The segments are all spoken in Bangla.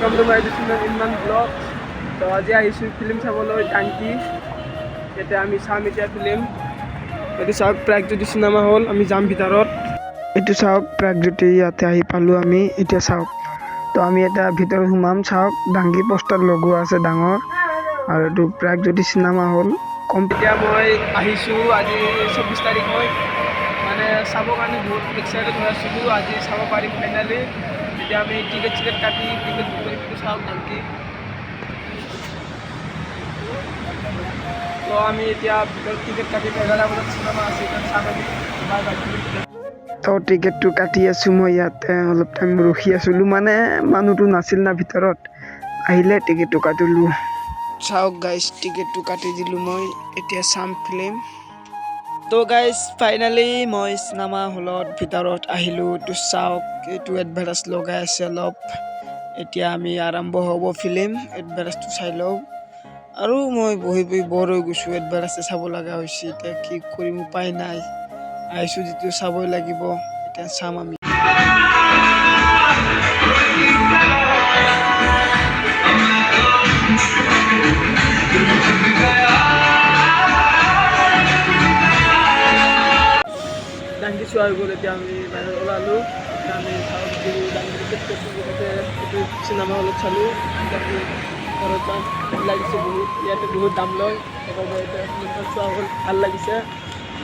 ৱেলকাম টু মাই ডিচিপ্লিন ইনমান ব্লগ তো আজি আহিছোঁ ফিল্ম চাবলৈ ডাংকি এতিয়া আমি চাম এতিয়া ফিল্ম এইটো চাওক প্ৰাগজ্যোতি চিনেমা হল আমি যাম ভিতৰত। এইটো চাওক প্ৰাগজ্যোতি ইয়াতে আহি পালোঁ আমি এতিয়া চাওক। তো আমি এতিয়া ভিতৰত সোমাম চাওক ডাংকি পোষ্টাৰ লগোৱা আছে ডাঙৰ আৰু এইটো প্ৰাগজ্যোতি চিনেমা হল কম এতিয়া মই আহিছোঁ আজি চৌবিছ তাৰিখ হয়। মানে চাবৰ কাৰণে বহুত এক্সাইটেড হৈ আছিলোঁ আজি চাব পাৰিম ফাইনেলি এতিয়া আমি টিকেট চিকেট কাটি টিকেট বুক কৰি পিনে চাওঁ তো আমি এতিয়া ভিতৰত টিকেট কাটিম এঘাৰ বজাত চিনেমা আছে তো টিকেটটো কাটি আছোঁ মই ইয়াতে অলপ টাইম ৰখি আছিলোঁ। মানে মানুহটো নাছিল না ভিতৰত। আহিলে টিকেটটো কাটিলোঁ। চাওক গাইজ টিকেটটো কাটি দিলোঁ মই। এতিয়া চাম ফিল্ম তো গাইজ ফাইনেলি মই চিনেমা হলত ভিতৰত আহিলোঁ। এইটো চাওক এইটো এডভাৰ্টাইজ লগাই আছে অলপ। এতিয়া আমি আৰম্ভ হ'ব ফিল্ম এডভাৰ্টাইজটো চাই লওঁ। আৰু মই বহি বহি বৰ হৈ গৈছোঁ এডভাৰ্টাইজে চাব লগা হৈছে। এতিয়া কি কৰিম, উপায় নাই। আহিছোঁ যিটো চাবই লাগিব, এতিয়া চাম আমি। এতিয়া আমি বাহিৰত ওলালোঁ আমি চিনেমা হলত চালোঁ ঘৰত লাগিছে বহুত, ইয়াতে বহুত দাম লয় চোৱা হ'ল, ভালো লাগিছে।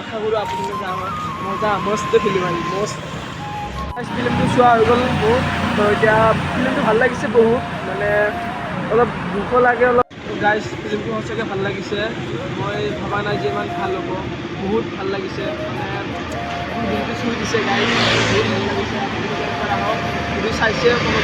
আশা কৰোঁ যাম মজা মস্ত ফিল্ম আৰু মস্ত। ফাৰ্ষ্ট ফিল্মটো চোৱা হৈ গ'ল বহুত, তো এতিয়া ফিল্মটো ভালো লাগিছে বহুত মানে অলপ দুখো লাগে অলপ। গাইজ ফিল্মটো সঁচাকৈ ভালো লাগিছে। মই ভবা নাই যে ইমান ভালো হ'ব, বহুত ভালো লাগিছে। মানে এখন যেহেতু শুয়ে দিছে গাড়ি করা হোক যদি চাইছে কোনো